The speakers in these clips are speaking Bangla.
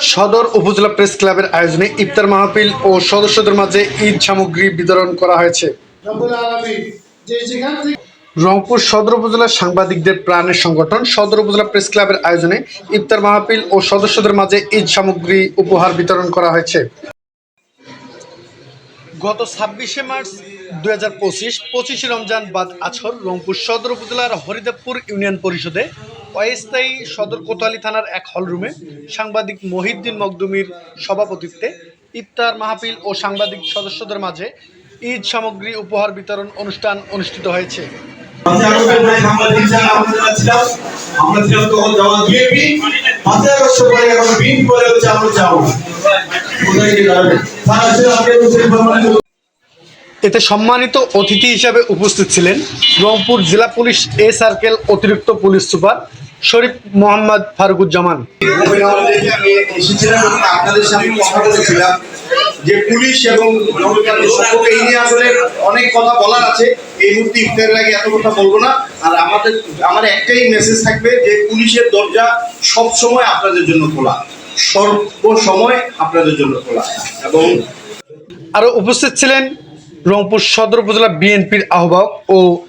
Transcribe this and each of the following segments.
সদর উপজেলা প্রেস ক্লাবের আয়োজনে ইফতার মাহফিল ও সদস্যদের মাঝে ঈদ সামগ্রী বিতরণ করা হয়েছে। রংপুর সদর উপজেলার সাংবাদিকদের প্রাণের সংগঠন সদর উপজেলা প্রেস ক্লাবের আয়োজনে ইফতার মাহফিল ও সদস্যদের মাঝে ঈদ সামগ্রী উপহার বিতরণ করা হয়েছে। গত ছাব্বিশে মার্চ দুই হাজার পঁচিশ পঁচিশে রমজান বাদ আছর রংপুর সদর উপজেলার হরিদেবপুর ইউনিয়ন পরিষদে অস্থায়ী সদর কোতোয়ালি থানার এক হলরুমে সাংবাদিক মহিউদ্দিন মকদুমির সভাপতিত্বে ইফতার মাহফিল ও সাংবাদিক সদস্যদের মাঝে ঈদ সামগ্রী উপহার বিতরণ অনুষ্ঠান অনুষ্ঠিত হয়েছে। এতে সম্মানিত অতিথি হিসাবে উপস্থিত ছিলেন রংপুর জেলা পুলিশ এ সার্কেল অতিরিক্ত পুলিশ সুপার শরীফ মোহাম্মদ ফারুকুজ্জামান। আপনাদের সামনে কথা বলেছিলাম যে পুলিশ এবং সম্পর্কে এই নিয়ে আসলে অনেক কথা বলার আছে। এই মুহূর্তে ইফতারের আগে এত কথা বলব না। আর আমাদের আমার একটাই মেসেজ থাকবে যে পুলিশের দরজা সব সময় আপনাদের জন্য খোলা। সর্বসময় আপনাদের জন্য খোলা। এবং আরও উপস্থিত ছিলেন রংপুর সদর উপজেলা বিএনপির আহ্বায়ক ও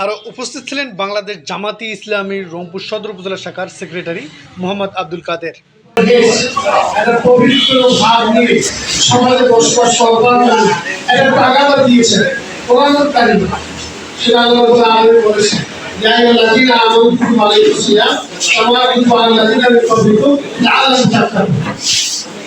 আরও উপস্থিত ছিলেন বাংলাদেশ জামাতি ইসলামীর রংপুর সদর উপজেলা শাখার সেক্রেটারি মোহাম্মদ আব্দুল কাদের। বসবাস করবার একটা সেটা আল্লাহ আলামিন বলেছেন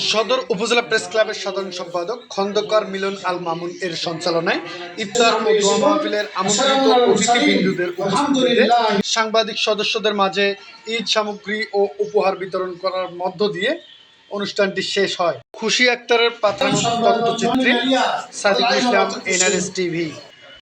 সদর উপজেলা প্রেস ক্লাবের সাধারণ সম্পাদক, খন্দকার মিলন আল মামুন এর সঞ্চালনায় ইফতার ও দোয়া মাহফিলের আমন্ত্রিত উপস্থিতিতে সাংবাদিক সদস্যদের মাঝে ঈদ সামগ্রী ও উপহার বিতরণ করার মধ্য দিয়ে অনুষ্ঠানটি শেষ হয়। খুশি আক্তারের পাঠানো তথ্যচিত্রে সাদিকুল ইসলাম, এনআরএস টিভি।